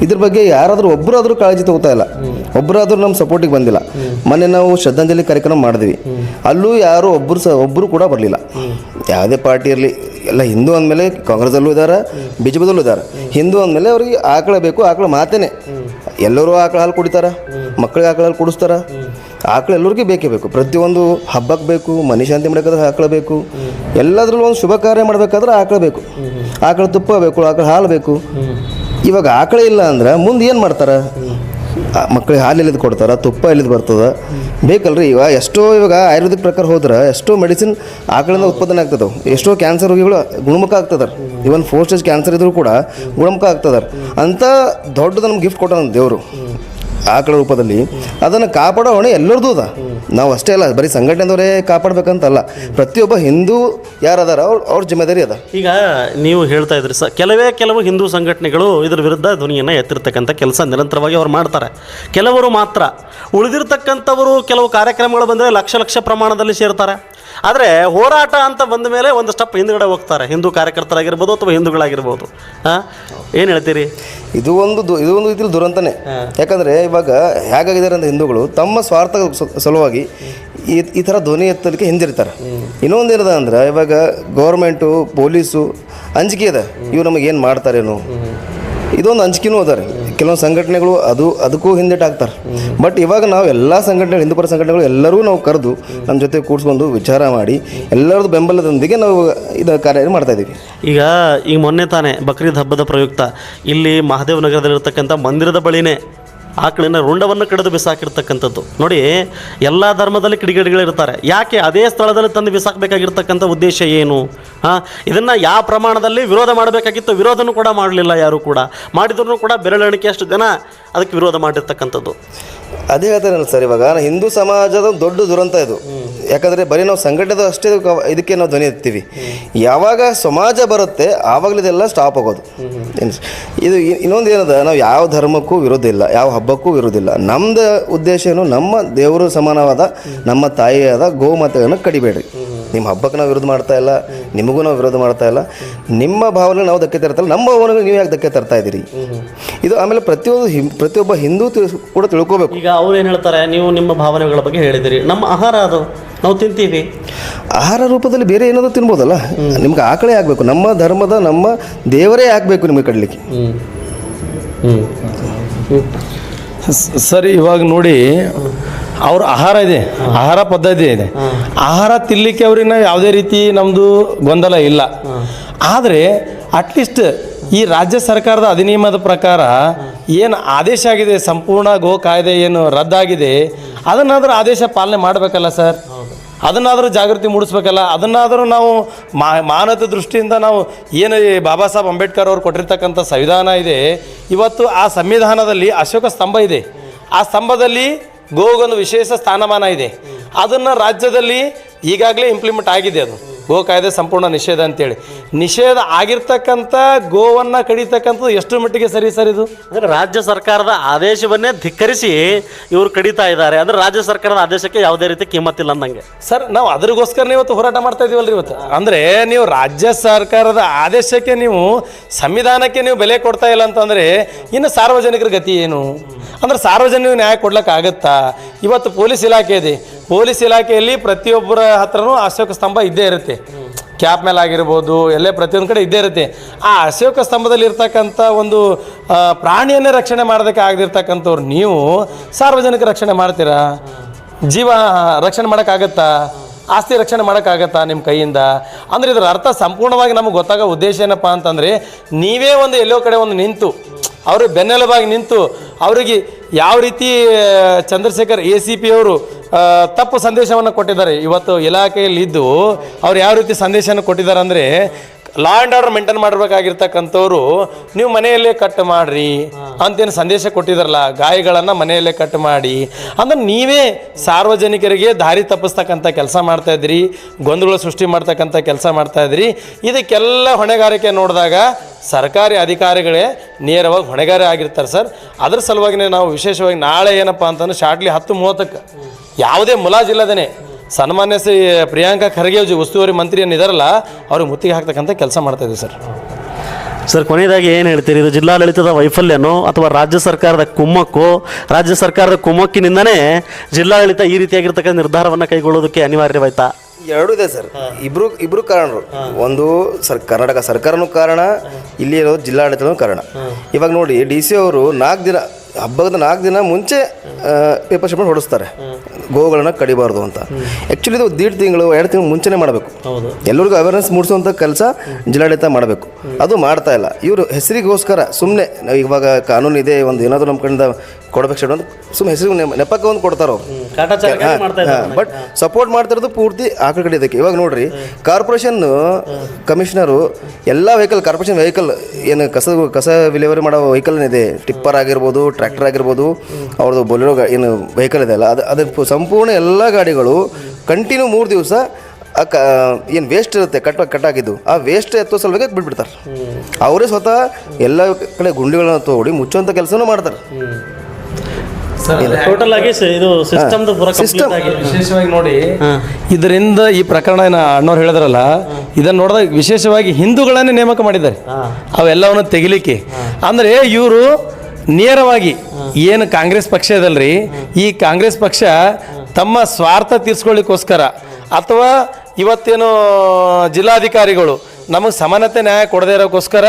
S3: ಇದ್ರ ಬಗ್ಗೆ ಯಾರಾದರೂ ಒಬ್ಬರಾದರೂ ಕಾಳಜಿ ತಗೋತಾ ಇಲ್ಲ. ಒಬ್ಬರಾದರೂ ನಮ್ಮ ಸಪೋರ್ಟಿಗೆ ಬಂದಿಲ್ಲ. ಮೊನ್ನೆ ನಾವು ಶ್ರದ್ಧಾಂಜಲಿ ಕಾರ್ಯಕ್ರಮ ಮಾಡಿದ್ವಿ. ಅಲ್ಲೂ ಯಾರು ಒಬ್ಬರು ಸ ಒಬ್ಬರು ಕೂಡ ಬರಲಿಲ್ಲ. ಯಾವುದೇ ಪಾರ್ಟಿ ಇರಲಿ ಎಲ್ಲ ಹಿಂದೂ ಅಂದಮೇಲೆ ಕಾಂಗ್ರೆಸ್ದಲ್ಲೂ ಇದ್ದಾರೆ ಬಿ ಜೆ ಪಿದಲ್ಲೂ ಇದ್ದಾರೆ ಹಿಂದೂ ಅಂದಮೇಲೆ ಅವ್ರಿಗೆ ಆಕಳ ಬೇಕು, ಆಕಳ ಮಾತೇನೆ. ಎಲ್ಲರೂ ಆಕಳ ಹಾಲು ಕುಡಿತಾರ, ಮಕ್ಕಳಿಗೆ ಆಕಳ ಹಾಲು ಕುಡಿಸ್ತಾರ. ಆಕಳ ಎಲ್ಲರಿಗೂ ಬೇಕೇ ಬೇಕು. ಪ್ರತಿಯೊಂದು ಹಬ್ಬಕ್ಕೆ ಬೇಕು, ಮನೆ ಶಾಂತಿ ಮಾಡಬೇಕಾದ್ರೆ ಆಕಳ ಬೇಕು. ಎಲ್ಲದ್ರಲ್ಲೂ ಒಂದು ಶುಭ ಕಾರ್ಯ ಮಾಡಬೇಕಾದ್ರೆ ಆಕಳ ಬೇಕು. ಆಕಳ ತುಪ್ಪ ಬೇಕು, ಆಕಳ ಹಾಲು ಬೇಕು. ಇವಾಗ ಆಕಳ ಇಲ್ಲ ಅಂದ್ರೆ ಮುಂದೆ ಏನು ಮಾಡ್ತಾರೆ? ಮಕ್ಕಳಿಗೆ ಹಾಲು ಎಲ್ಲಿದ್ದು ಕೊಡ್ತಾರೆ? ತುಪ್ಪ ಎಲ್ಲಿದ್ದು ಬರ್ತದೆ? ಬೇಕಲ್ರಿ ಇವಾಗ ಎಷ್ಟೋ ಇವಾಗ ಆಯುರ್ವೇದಿಕ್ ಪ್ರಕಾರ ಹೋದ್ರೆ ಎಷ್ಟೋ ಮೆಡಿಸಿನ್ ಆಕಳಿಂದ ಉತ್ಪಾದನೆ ಆಗ್ತದೆ, ಎಷ್ಟೋ ಕ್ಯಾನ್ಸರ್ ರೋಗಿಗಳು ಗುಣಮುಖ ಆಗ್ತದಾರ. ಇವನ್ ಫೋರ್ ಸ್ಟೇಜ್ ಕ್ಯಾನ್ಸರ್ ಇದ್ರೂ ಕೂಡ ಗುಣಮುಖ ಆಗ್ತದ ಅಂತ ದೊಡ್ಡದು ನಮ್ಗೆ ಗಿಫ್ಟ್ ಕೊಟ್ಟ ದೇವರು. ಆಕಳ ರೂಪದಲ್ಲಿ ಅದನ್ನು ಕಾಪಾಡೋ ಹೊಣೆ ಎಲ್ಲರದು ಅದ. ನಾವು ಅಷ್ಟೇ ಅಲ್ಲ, ಬರೀ ಸಂಘಟನೆದವರೇ ಕಾಪಾಡ್ಬೇಕಂತಲ್ಲ. ಪ್ರತಿಯೊಬ್ಬ ಹಿಂದೂ ಯಾರದಾರ ಅವ್ರ ಅವ್ರ ಜಿಮ್ಮೆದಾರಿ ಅದ.
S1: ಈಗ ನೀವು ಹೇಳ್ತಾ ಇದ್ರಿ ಸ, ಕೆಲವೇ ಕೆಲವು ಹಿಂದೂ ಸಂಘಟನೆಗಳು ಇದ್ರ ವಿರುದ್ಧ ಧ್ವನಿಯನ್ನು ಎತ್ತಿರ್ತಕ್ಕಂಥ ಕೆಲಸ ನಿರಂತರವಾಗಿ ಅವ್ರು ಮಾಡ್ತಾರೆ. ಕೆಲವರು ಮಾತ್ರ ಉಳಿದಿರ್ತಕ್ಕಂಥವರು ಕೆಲವು ಕಾರ್ಯಕ್ರಮಗಳು ಬಂದರೆ ಲಕ್ಷ ಲಕ್ಷ ಪ್ರಮಾಣದಲ್ಲಿ ಸೇರ್ತಾರೆ. ಆದರೆ ಹೋರಾಟ ಅಂತ ಬಂದ ಮೇಲೆ ಒಂದು ಸ್ಟೆಪ್ ಹಿಂದುಗಡೆ ಹೋಗ್ತಾರೆ. ಹಿಂದೂ ಕಾರ್ಯಕರ್ತರಾಗಿರ್ಬೋದು ಅಥವಾ ಹಿಂದೂಗಳಾಗಿರ್ಬೋದು. ಹಾಂ ಏನು ಹೇಳ್ತೀರಿ?
S3: ಇದು ಒಂದು ದು- ಇದು ಒಂದು ರೀತಿಯಲ್ಲಿ ದುರಂತನೇ. ಯಾಕಂದರೆ ಇವಾಗ ಹೇಗಾಗಿದ್ದಾರೆ ಅಂದರೆ ಹಿಂದೂಗಳು ತಮ್ಮ ಸ್ವಾರ್ಥ ಸ- ಸಲುವಾಗಿ ಈ ಈ ಥರ ಧ್ವನಿ ಎತ್ತಲಿಕ್ಕೆ ಹಿಂದಿರ್ತಾರೆ. ಇನ್ನೊಂದು ಏನದ ಅಂದ್ರೆ ಇವಾಗ ಗೌರ್ಮೆಂಟು ಪೊಲೀಸು ಅಂಜಿಕೆ ಇದೆ. ಇವ್ರು ನಮಗೆ ಏನು ಮಾಡ್ತಾರೇನು. ಇದೊಂದು ಅಂಜಿಕೆನೂ ಅದಾರೆ ಕೆಲವೊಂದು ಸಂಘಟನೆಗಳು ಅದು ಅದಕ್ಕೂ ಹಿಂದೆಟಾಗ್ತಾರೆ. ಬಟ್ ಇವಾಗ ನಾವು ಎಲ್ಲ ಸಂಘಟನೆಗಳು ಹಿಂದೂಪರ ಸಂಘಟನೆಗಳು ಎಲ್ಲರೂ ನಾವು ಕರೆದು ನಮ್ಮ ಜೊತೆ ಕೂಡಿಸ್ಕೊಂಡು ವಿಚಾರ ಮಾಡಿ ಎಲ್ಲರದ್ದು ಬೆಂಬಲದೊಂದಿಗೆ ನಾವು ಇದು ಕಾರ್ಯ ಮಾಡ್ತಾ ಇದ್ದೀವಿ.
S1: ಈಗ ಈ ಮೊನ್ನೆ ತಾನೇ ಬಕ್ರೀದ್ ಹಬ್ಬದ ಪ್ರಯುಕ್ತ, ಇಲ್ಲಿ ಮಹಾದೇವ್ ನಗರದಲ್ಲಿರ್ತಕ್ಕಂಥ ಮಂದಿರದ ಬಳಿನೇ ಆಕಳಿನ ರುಂಡವನ್ನು ಕಡಿದು ಬಿಸಾಕಿರ್ತಕ್ಕಂಥದ್ದು. ನೋಡಿ, ಎಲ್ಲ ಧರ್ಮದಲ್ಲಿ ಕಿಡಿಗೇಡಿಗಳಿರ್ತಾರೆ ಯಾಕೆ? ಅದೇ ಸ್ಥಳದಲ್ಲಿ ತಂದು ಬಿಸಾಕಬೇಕಾಗಿರ್ತಕ್ಕಂಥ ಉದ್ದೇಶ ಏನು? ಹಾಂ, ಇದನ್ನು ಯಾವ ಪ್ರಮಾಣದಲ್ಲಿ ವಿರೋಧ ಮಾಡಬೇಕಾಗಿತ್ತು ವಿರೋಧನೂ ಕೂಡ ಮಾಡಲಿಲ್ಲ ಯಾರು ಕೂಡ. ಮಾಡಿದ್ರು ಕೂಡ ಬೆರಳೆಣಿಕೆಯಷ್ಟು ಜನ ಅದಕ್ಕೆ ವಿರೋಧ ಮಾಡಿರ್ತಕ್ಕಂಥದ್ದು.
S3: ಅದೇ ಹೇಳ್ತಾರಲ್ಲ ಸರ್, ಇವಾಗ ಹಿಂದೂ ಸಮಾಜದ ದೊಡ್ಡ ದುರಂತ ಇದು. ಯಾಕಂದರೆ ಬರೀ ನಾವು ಸಂಘಟನೆದ ಅಷ್ಟೇ ಇದಕ್ಕೆ ನಾವು ಧ್ವನಿ ಎತ್ತೀವಿ. ಯಾವಾಗ ಸಮಾಜ ಬರುತ್ತೆ ಆವಾಗಲಿದೆಲ್ಲ ಸ್ಟಾಪ್ ಆಗೋದು. ಇದು ಇನ್ನೊಂದು ಏನದ, ನಾವು ಯಾವ ಧರ್ಮಕ್ಕೂ ವಿರೋಧ ಇಲ್ಲ, ಯಾವ ಹಬ್ಬಕ್ಕೂ ವಿರೋಧ ಇಲ್ಲ. ನಮ್ಮದು ಉದ್ದೇಶ ಏನು, ನಮ್ಮ ದೇವರು ಸಮಾನವಾದ, ನಮ್ಮ ತಾಯಿಯಾದ ಗೋಮಾತೆಯನ್ನು ಕಡಿಬೇಡ್ರಿ. ನಿಮ್ಮ ಹಬ್ಬಕ್ಕೆ ನಾವು ವಿರೋಧ ಮಾಡ್ತಾ ಇಲ್ಲ ನಿಮಗೂ ನಾವು ವಿರೋಧ ಮಾಡ್ತಾ ಇಲ್ಲ. ನಿಮ್ಮ ಭಾವನೆ ನಾವು ಧಕ್ಕೆ ತರ್ತಾ ಇಲ್ಲ ನಮ್ಮ ಭಾವನೆಗೆ ನೀವು ಯಾಕೆ ಧಕ್ಕೆ ತರ್ತಾ ಇದ್ದೀರಿ? ಇದು ಆಮೇಲೆ ಪ್ರತಿಯೊಂದು ಹಿಂ- ಪ್ರತಿಯೊಬ್ಬ ಹಿಂದೂ ಕೂಡ ತಿಳ್ಕೋಬೇಕು.
S1: ಈಗ ಅವ್ರು ಏನು ಹೇಳ್ತಾರೆ ನೀವು ನಿಮ್ಮ ಭಾವನೆಗಳ ಬಗ್ಗೆ ಹೇಳಿದಿರಿ ನಮ್ಮ ಆಹಾರ ಅದು ನಾವು ತಿಂತೀವಿ.
S3: ಆಹಾರ ರೂಪದಲ್ಲಿ ಬೇರೆ ಏನಾದರೂ ತಿನ್ಬೋದಲ್ಲ? ನಿಮ್ಗೆ ಆಕಳೇ ಆಗಬೇಕು ನಮ್ಮ ಧರ್ಮದ ನಮ್ಮ ದೇವರೇ ಆಗಬೇಕು ನಿಮಗೆ ಕಡಲಿಕ್ಕೆ
S2: ಸರಿ ಇವಾಗ ನೋಡಿ ಅವ್ರ ಆಹಾರ ಇದೆ, ಆಹಾರ ಪದ್ಧತಿ ಇದೆ. ಆಹಾರ ತಿನ್ನಲಿಕ್ಕೆ ಅವ್ರಿಗೆ ಯಾವುದೇ ರೀತಿ ನಮ್ಮದು ಗೊಂದಲ ಇಲ್ಲ. ಆದರೆ ಅಟ್ಲೀಸ್ಟ್ ಈ ರಾಜ್ಯ ಸರ್ಕಾರದ ಅಧಿನಿಯಮದ ಪ್ರಕಾರ ಏನು ಆದೇಶ ಆಗಿದೆ, ಸಂಪೂರ್ಣ ಗೋ ಕಾಯ್ದೆ ಏನು ರದ್ದಾಗಿದೆ, ಅದನ್ನಾದರೂ ಆದೇಶ ಪಾಲನೆ ಮಾಡಬೇಕಲ್ಲ ಸರ್? ಅದನ್ನಾದರೂ ಜಾಗೃತಿ ಮೂಡಿಸ್ಬೇಕಲ್ಲ? ಅದನ್ನಾದರೂ ನಾವು ಮಾನವ ದೃಷ್ಟಿಯಿಂದ ನಾವು ಏನು ಬಾಬಾ ಸಾಹೇಬ್ ಅಂಬೇಡ್ಕರ್ ಅವರು ಕೊಟ್ಟಿರ್ತಕ್ಕಂಥ ಸಂವಿಧಾನ ಇದೆ, ಇವತ್ತು ಆ ಸಂವಿಧಾನದಲ್ಲಿ ಅಶೋಕ ಸ್ತಂಭ ಇದೆ. ಆ ಸ್ತಂಭದಲ್ಲಿ ಗೋಗೊಂದು ವಿಶೇಷ ಸ್ಥಾನಮಾನ ಇದೆ. ಅದನ್ನು ರಾಜ್ಯದಲ್ಲಿ ಈಗಾಗಲೇ ಇಂಪ್ಲಿಮೆಂಟ್ ಆಗಿದೆ ಅದು. ಗೋ ಕಾಯ್ದೆ ಸಂಪೂರ್ಣ ನಿಷೇಧ ಅಂತೇಳಿ. ನಿಷೇಧ ಆಗಿರ್ತಕ್ಕಂಥ ಗೋವನ್ನು ಕಡಿತಕ್ಕಂಥದ್ದು ಎಷ್ಟು ಮಟ್ಟಿಗೆ ಸರಿ ಸರ್ ಇದು?
S1: ಅಂದರೆ ರಾಜ್ಯ ಸರ್ಕಾರದ ಆದೇಶವನ್ನೇ ಧಿಕ್ಕರಿಸಿ ಇವರು ಕಡಿತಾ ಇದ್ದಾರೆ. ಅಂದರೆ ರಾಜ್ಯ ಸರ್ಕಾರದ ಆದೇಶಕ್ಕೆ ಯಾವುದೇ ರೀತಿ ಕಿಮ್ಮತ್ತಿಲ್ಲ ಅಂದಂಗೆ.
S2: ಸರ್ ನಾವು ಅದ್ರಗೋಸ್ಕರನೇ ಇವತ್ತು ಹೋರಾಟ ಮಾಡ್ತಾ ಇದೀವಲ್ರಿ ಇವತ್ತು. ಅಂದರೆ ನೀವು ರಾಜ್ಯ ಸರ್ಕಾರದ ಆದೇಶಕ್ಕೆ ನೀವು ಸಂವಿಧಾನಕ್ಕೆ ನೀವು ಬೆಲೆ ಕೊಡ್ತಾ ಇಲ್ಲ ಅಂತಂದರೆ ಇನ್ನು ಸಾರ್ವಜನಿಕರ ಗತಿ ಏನು? ಅಂದ್ರೆ ಸಾರ್ವಜನಿಕ ನ್ಯಾಯ ಕೊಡ್ಲಿಕ್ಕೆ ಆಗುತ್ತಾ ಇವತ್ತು ಪೊಲೀಸ್ ಇಲಾಖೆ ಇದೆ. ಪೊಲೀಸ್ ಇಲಾಖೆಯಲ್ಲಿ ಪ್ರತಿಯೊಬ್ಬರ ಹತ್ರನೂ ಅಶೋಕ ಸ್ತಂಭ ಇದ್ದೇ ಇರುತ್ತೆ. ಕ್ಯಾಪ್ ಮೇಲೆ ಆಗಿರ್ಬೋದು, ಎಲ್ಲೇ ಪ್ರತಿಯೊಂದು ಕಡೆ ಇದ್ದೇ ಇರುತ್ತೆ. ಆ ಅಶೋಕ ಸ್ತಂಭದಲ್ಲಿ ಇರ್ತಕ್ಕಂಥ ಒಂದು ಪ್ರಾಣಿಯನ್ನೇ ರಕ್ಷಣೆ ಮಾಡೋದಕ್ಕೆ ಆಗದಿರ್ತಕ್ಕಂಥವ್ರು ನೀವು ಸಾರ್ವಜನಿಕ ರಕ್ಷಣೆ ಮಾಡ್ತೀರಾ? ಜೀವ ರಕ್ಷಣೆ ಮಾಡೋಕ್ಕಾಗತ್ತಾ? ಆಸ್ತಿ ರಕ್ಷಣೆ ಮಾಡೋಕ್ಕಾಗತ್ತಾ ನಿಮ್ಮ ಕೈಯಿಂದ? ಅಂದರೆ ಇದರ ಅರ್ಥ ಸಂಪೂರ್ಣವಾಗಿ ನಮಗೆ ಗೊತ್ತಾಗೋ ಉದ್ದೇಶ ಏನಪ್ಪ ಅಂತಂದರೆ, ನೀವೇ ಒಂದು ಎಲ್ಲೋ ಕಡೆ ಒಂದು ನಿಂತು, ಅವರು ಬೆನ್ನೆಲುಬಾಗಿ ನಿಂತು ಅವರಿಗೆ ಯಾವ ರೀತಿ ಚಂದ್ರಶೇಖರ್ ಎ ಸಿ ಪಿ ಅವರು ತಪ್ಪು ಸಂದೇಶವನ್ನು ಕೊಟ್ಟಿದ್ದಾರೆ. ಇವತ್ತು ಇಲಾಖೆಯಲ್ಲಿದ್ದು ಅವ್ರು ಯಾವ ರೀತಿ ಸಂದೇಶವನ್ನು ಕೊಟ್ಟಿದ್ದಾರೆ ಅಂದರೆ ಲಾ ಆ್ಯಂಡ್ ಆರ್ಡರ್ ಮೇಂಟೈನ್ ಮಾಡಬೇಕಾಗಿರ್ತಕ್ಕಂಥವ್ರು, ನೀವು ಮನೆಯಲ್ಲೇ ಕಟ್ ಮಾಡ್ರಿ ಅಂತೇನು ಸಂದೇಶ ಕೊಟ್ಟಿದಾರಲ್ಲ, ಗಾಯಗಳನ್ನು ಮನೆಯಲ್ಲೇ ಕಟ್ ಮಾಡಿ. ಅಂದ್ರೆ ನೀವೇ ಸಾರ್ವಜನಿಕರಿಗೆ ದಾರಿ ತಪ್ಪಿಸ್ತಕ್ಕಂಥ ಕೆಲಸ ಮಾಡ್ತಾ ಇದ್ರಿ ಗೊಂದಲ ಸೃಷ್ಟಿ ಮಾಡ್ತಕ್ಕಂಥ ಕೆಲಸ ಮಾಡ್ತಾ ಇದ್ರಿ. ಇದಕ್ಕೆಲ್ಲ ಹೊಣೆಗಾರಿಕೆ ನೋಡಿದಾಗ ಸರ್ಕಾರಿ ಅಧಿಕಾರಿಗಳೇ ನೇರವಾಗಿ ಹೊಣೆಗಾರ ಆಗಿರ್ತಾರೆ ಸರ್. ಅದ್ರ ಸಲುವಾಗಿ ನಾವು ವಿಶೇಷವಾಗಿ ನಾಳೆ ಏನಪ್ಪ ಅಂತಂದ್ರೆ ಶಾರ್ಟ್ಲಿ ಹತ್ತು ಮೂವತ್ತಕ್ಕೆ, ಯಾವುದೇ ಮುಲಾಜಿಲ್ಲದೇ ಸನ್ಮಾನ್ಯ ಶ್ರೀ ಪ್ರಿಯಾಂಕಾ ಖರ್ಗೆಜಿ ಉಸ್ತುವಾರಿ ಮಂತ್ರಿ ಏನಿದಾರಲ್ಲ ಅವ್ರಿಗೆ ಮುತ್ತಿಗೆ ಹಾಕ್ತಕ್ಕಂಥ ಕೆಲಸ ಮಾಡ್ತಾ ಇದ್ದೀವಿ ಸರ್.
S1: ಸರ್ ಕೊನೆಯದಾಗಿ ಏನು ಹೇಳ್ತೀರಿ? ಇದು ಜಿಲ್ಲಾಡಳಿತದ ವೈಫಲ್ಯನೋ ಅಥವಾ ರಾಜ್ಯ ಸರ್ಕಾರದ ಕುಮ್ಮಕ್ಕು? ರಾಜ್ಯ ಸರ್ಕಾರದ ಕುಮ್ಮಕ್ಕಿನಿಂದನೇ ಜಿಲ್ಲಾಡಳಿತ ಈ ರೀತಿಯಾಗಿರ್ತಕ್ಕಂಥ ನಿರ್ಧಾರವನ್ನು ಕೈಗೊಳ್ಳೋದಕ್ಕೆ ಅನಿವಾರ್ಯವಾಯ್ತಾ?
S3: ಎರಡೂ ಇದೆ ಸರ್. ಇಬ್ರು ಇಬ್ರು ಕಾರಣರು. ಒಂದು ಸರ್ ಕರ್ನಾಟಕ ಸರ್ಕಾರನೂ ಕಾರಣ ಇಲ್ಲಿ ಇರೋದು ಜಿಲ್ಲಾಡಳಿತನೂ ಕಾರಣ. ಇವಾಗ ನೋಡಿ ಡಿ ಸಿ ಅವರು ನಾಲ್ಕು ದಿನ ಹಬ್ಬದ ನಾಲ್ಕು ದಿನ ಮುಂಚೆ ಪೇಪರ್ ಶಿಪ್ಮೆಂಟ್ ಹೊಡಿಸ್ತಾರೆ. ಗೋವುಗಳನ್ನ ಕಡಿಬಾರ್ದು ಅಂತ. ಆ್ಯಕ್ಚುಲಿ ಇದು ದೀಡ್ ತಿಂಗಳು ಎರಡು ತಿಂಗಳು ಮುಂಚೆನೇ ಮಾಡಬೇಕು. ಎಲ್ಲರಿಗೂ ಅವೇರ್ನೆಸ್ ಮೂಡಿಸುವಂಥ ಕೆಲಸ ಜಿಲ್ಲಾಡಳಿತ ಮಾಡಬೇಕು. ಅದು ಮಾಡ್ತಾ ಇಲ್ಲ. ಇವರು ಹೆಸರಿಗೋಸ್ಕರ ಸುಮ್ಮನೆ ಇವಾಗ ಕಾನೂನು ಇದೆ ಒಂದು ಏನಾದರೂ ನಮ್ಮ ಕಡೆಯಿಂದ ಕೊಡಬೇಕು ಅಂತ ಸುಮ್ಮನೆ ಹೆಸರು ನೆಪಕ್ಕೆ ಒಂದು ಕೊಡ್ತಾರೋ. ಬಟ್ ಸಪೋರ್ಟ್ ಮಾಡ್ತಿರೋದು ಪೂರ್ತಿ ಆಕಳ ಕಡೆ ಇದಕ್ಕೆ. ಇವಾಗ ನೋಡ್ರಿ ಕಾರ್ಪೊರೇಷನ್ ಕಮಿಷನರು ಎಲ್ಲ ವೆಹಿಕಲ್ ಕಾರ್ಪೊರೇಷನ್ ವೆಹಿಕಲ್ ಏನು ಕಸ ಕಸ ವಿಲೇವರಿ ಮಾಡೋ ವೆಹಿಕಲ್ ಇದೆ ಟಿಪ್ಪರ್ ಆಗಿರ್ಬೋದು ಟ್ರ್ಯಾಕ್ಟರ್ ಆಗಿರ್ಬೋದು ಅವ್ರದ್ದು ಬೊಲೆರೋ ಗಾ ಏನು ವೆಹಿಕಲ್ ಇದೆ ಅಲ್ಲ ಅದು ಅದಕ್ಕೆ ಸಂಪೂರ್ಣ ಎಲ್ಲ ಗಾಡಿಗಳು ಕಂಟಿನ್ಯೂ ಮೂರು ದಿವಸ ಆ ಕ ಏನು ವೇಸ್ಟ್ ಇರುತ್ತೆ ಕಟ್ ಕಟ್ಟಾಗಿದ್ದು ಆ ವೇಸ್ಟ್ ಎತ್ತೋ ಸಲುವಾಗಿ ಬಿಟ್ಬಿಡ್ತಾರೆ. ಅವರೇ ಸ್ವತಃ ಎಲ್ಲ ಕಡೆ ಗುಂಡಿಗಳನ್ನ ತೋಡಿ ಮುಚ್ಚುವಂಥ ಕೆಲಸನೂ ಮಾಡ್ತಾರೆ.
S1: ಟೋಟಲ್ ಆಗಿ ಇದು ಸಿಸ್ಟಮ್
S2: ವಿಶೇಷವಾಗಿ ನೋಡಿ ಇದರಿಂದ ಈ ಪ್ರಕರಣ ಏನ ಅಣ್ಣವ್ರು ಹೇಳಿದ್ರಲ್ಲ ಇದನ್ನ ನೋಡಿದಾಗ ವಿಶೇಷವಾಗಿ ಹಿಂದೂಗಳನ್ನೇ ನೇಮಕ ಮಾಡಿದ್ದಾರೆ. ಅವೆಲ್ಲವನ್ನು ತೆಗಿಲಿಕ್ಕೆ. ಅಂದ್ರೆ ಇವರು ನೇರವಾಗಿ, ಏನು ಕಾಂಗ್ರೆಸ್ ಪಕ್ಷ ಇದಲ್ರಿ? ಈ ಕಾಂಗ್ರೆಸ್ ಪಕ್ಷ ತಮ್ಮ ಸ್ವಾರ್ಥ ತೀರ್ಸ್ಕೊಳ್ಳಿಕ್ಕೋಸ್ಕರ ಅಥವಾ ಇವತ್ತೇನು ಜಿಲ್ಲಾಧಿಕಾರಿಗಳು ನಮಗೆ ಸಮಾನತೆ ನ್ಯಾಯ ಕೊಡದೇ ಇರೋಕ್ಕೋಸ್ಕರ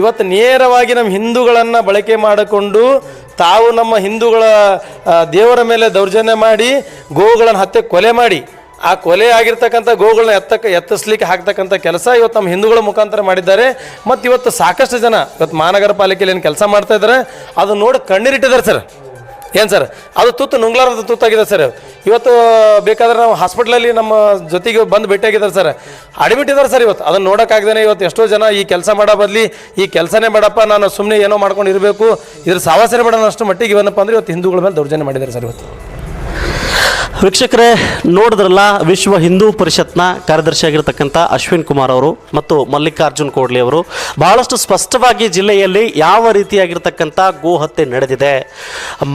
S2: ಇವತ್ತು ನೇರವಾಗಿ ನಮ್ಮ ಹಿಂದೂಗಳನ್ನು ಬಳಕೆ ಮಾಡಿಕೊಂಡು ತಾವು ನಮ್ಮ ಹಿಂದೂಗಳ ದೇವರ ಮೇಲೆ ದೌರ್ಜನ್ಯ ಮಾಡಿ ಗೋವುಗಳನ್ನು ಹತ್ಯೆ ಕೊಲೆ ಮಾಡಿ ಆ ಕೊಲೆ ಆಗಿರ್ತಕ್ಕಂಥ ಗೋಗಳನ್ನ ಎತ್ತಕ್ಕೆ ಎತ್ತಿಸ್ಲಿಕ್ಕೆ ಹಾಕ್ತಕ್ಕಂಥ ಕೆಲಸ ಇವತ್ತು ನಮ್ಮ ಹಿಂದೂಗಳ ಮುಖಾಂತರ ಮಾಡಿದ್ದಾರೆ. ಮತ್ತು ಇವತ್ತು ಸಾಕಷ್ಟು ಜನ ಇವತ್ತು ಮಹಾನಗರ ಪಾಲಿಕೆಯಲ್ಲಿ ಏನು ಕೆಲಸ ಮಾಡ್ತಾ ಇದ್ದಾರೆ ಅದು ನೋಡಿ ಕಣ್ಣೀರಿಟ್ಟಿದ್ದಾರೆ ಸರ್. ಏನು ಸರ್? ಅದು ತುತ್ತು ನುಂಗ್ಲಾರದ ತುತ್ತಾಗಿದೆ ಸರ್. ಇವತ್ತು ಬೇಕಾದ್ರೆ ನಾವು ಹಾಸ್ಪಿಟ್ಲಲ್ಲಿ ನಮ್ಮ ಜೊತೆಗೆ ಬಂದು ಭೇಟಿಯಾಗಿದ್ದಾರೆ ಸರ್. ಅಡ್ಮಿಟ್ ಇದ್ದಾರೆ ಸರ್ ಇವತ್ತು. ಅದನ್ನು ನೋಡೋಕ್ಕಾಗ್ದೇ ಇವತ್ತು ಎಷ್ಟೋ ಜನ ಈ ಕೆಲಸ ಮಾಡೋ ಬದಲಿ, ಈ ಕೆಲಸನೇ ಬೇಡಪ್ಪ, ನಾನು ಸುಮ್ಮನೆ ಏನೋ ಮಾಡ್ಕೊಂಡು ಇರಬೇಕು. ಇದ್ರ ಸಾವಾಸನೆ ಬೇಡ ಅಷ್ಟು ಮಟ್ಟಿಗೆ ಇವನಪ್ಪ ಅಂದರೆ ಇವತ್ತು ಹಿಂದೂಗಳ ಮೇಲೆ ದೌರ್ಜನ್ಯ ಮಾಡಿದ್ದಾರೆ ಸರ್ ಇವತ್ತು.
S1: ವೀಕ್ಷಕರೇ, ನೋಡಿದ್ರಲ್ಲ, ವಿಶ್ವ ಹಿಂದೂ ಪರಿಷತ್ನ ಕಾರ್ಯದರ್ಶಿಯಾಗಿರ್ತಕ್ಕಂಥ ಅಶ್ವಿನ್ ಕುಮಾರ್ ಅವರು ಮತ್ತು ಮಲ್ಲಿಕಾರ್ಜುನ್ ಕೋಡ್ಲಿ ಅವರು. ಬಹಳಷ್ಟು ಸ್ಪಷ್ಟವಾಗಿ ಜಿಲ್ಲೆಯಲ್ಲಿ ಯಾವ ರೀತಿಯಾಗಿರ್ತಕ್ಕಂಥ ಗೋ ಹತ್ಯೆ ನಡೆದಿದೆ.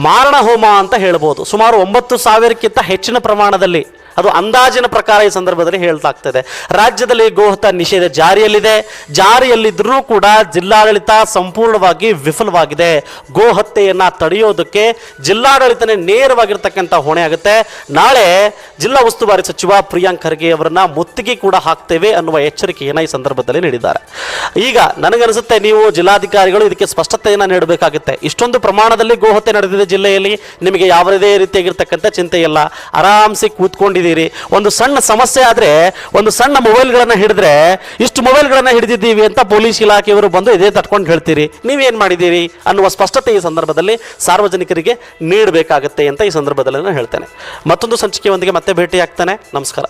S1: ಮಾರಣ ಹೋಮ ಅಂತ ಹೇಳ್ಬೋದು. ಸುಮಾರು ಒಂಬತ್ತು ಸಾವಿರಕ್ಕಿಂತ ಹೆಚ್ಚಿನ ಪ್ರಮಾಣದಲ್ಲಿ ಅದು ಅಂದಾಜಿನ ಪ್ರಕಾರ ಈ ಸಂದರ್ಭದಲ್ಲಿ ಹೇಳ್ತಾಗ್ತದೆ. ರಾಜ್ಯದಲ್ಲಿ ಗೋಹತ್ಯ ನಿಷೇಧ ಜಾರಿಯಲ್ಲಿದೆ. ಜಾರಿಯಲ್ಲಿದ್ದರೂ ಕೂಡ ಜಿಲ್ಲಾಡಳಿತ ಸಂಪೂರ್ಣವಾಗಿ ವಿಫಲವಾಗಿದೆ. ಗೋ ಹತ್ಯೆಯನ್ನ ತಡೆಯೋದಕ್ಕೆ ಜಿಲ್ಲಾಡಳಿತನೇ ನೇರವಾಗಿರ್ತಕ್ಕಂಥ ಹೊಣೆ ಆಗುತ್ತೆ. ನಾಳೆ ಜಿಲ್ಲಾ ಉಸ್ತುವಾರಿ ಸಚಿವ ಪ್ರಿಯಾಂಕ್ ಖರ್ಗೆ ಅವರನ್ನ ಮುತ್ತಿಗೆ ಕೂಡ ಹಾಕ್ತೇವೆ ಅನ್ನುವ ಎಚ್ಚರಿಕೆಯನ್ನ ಈ ಸಂದರ್ಭದಲ್ಲಿ ನೀಡಿದ್ದಾರೆ. ಈಗ ನನಗನಿಸುತ್ತೆ ನೀವು ಜಿಲ್ಲಾಧಿಕಾರಿಗಳು ಇದಕ್ಕೆ ಸ್ಪಷ್ಟತೆಯನ್ನ ನೀಡಬೇಕಾಗುತ್ತೆ. ಇಷ್ಟೊಂದು ಪ್ರಮಾಣದಲ್ಲಿ ಗೋಹತ್ಯೆ ನಡೆದಿದೆ ಜಿಲ್ಲೆಯಲ್ಲಿ. ನಿಮಗೆ ಯಾವುದೇ ರೀತಿಯಾಗಿರ್ತಕ್ಕಂಥ ಚಿಂತೆ ಇಲ್ಲ ಆರಾಮ್ಸಿ ಕೂತ್ಕೊಂಡಿದ್ದೀರಿ. ಒಂದು ಸಣ್ಣ ಸಮಸ್ಯೆ ಆದರೆ, ಒಂದು ಸಣ್ಣ ಮೊಬೈಲ್ಗಳನ್ನು ಹಿಡಿದ್ರೆ, ಇಷ್ಟು ಮೊಬೈಲ್ಗಳನ್ನು ಹಿಡಿದಿದ್ದೀವಿ ಅಂತ ಪೊಲೀಸ್ ಇಲಾಖೆಯವರು ಬಂದು ಇದೇ ತಟ್ಕೊಂಡು ಹೇಳ್ತೀರಿ. ನೀವೇನು ಮಾಡಿದ್ದೀರಿ ಅನ್ನುವ ಸ್ಪಷ್ಟತೆ ಈ ಸಂದರ್ಭದಲ್ಲಿ ಸಾರ್ವಜನಿಕರಿಗೆ ನೀಡಬೇಕಾಗುತ್ತೆ ಅಂತ ಈ ಸಂದರ್ಭದಲ್ಲಿ ನಾನು ಹೇಳ್ತೇನೆ. ಮತ್ತೊಂದು ಸಂಚಿಕೆಯೊಂದಿಗೆ ಮತ್ತೆ ಭೇಟಿ ಆಗ್ತಾನೆ ನಮಸ್ಕಾರ.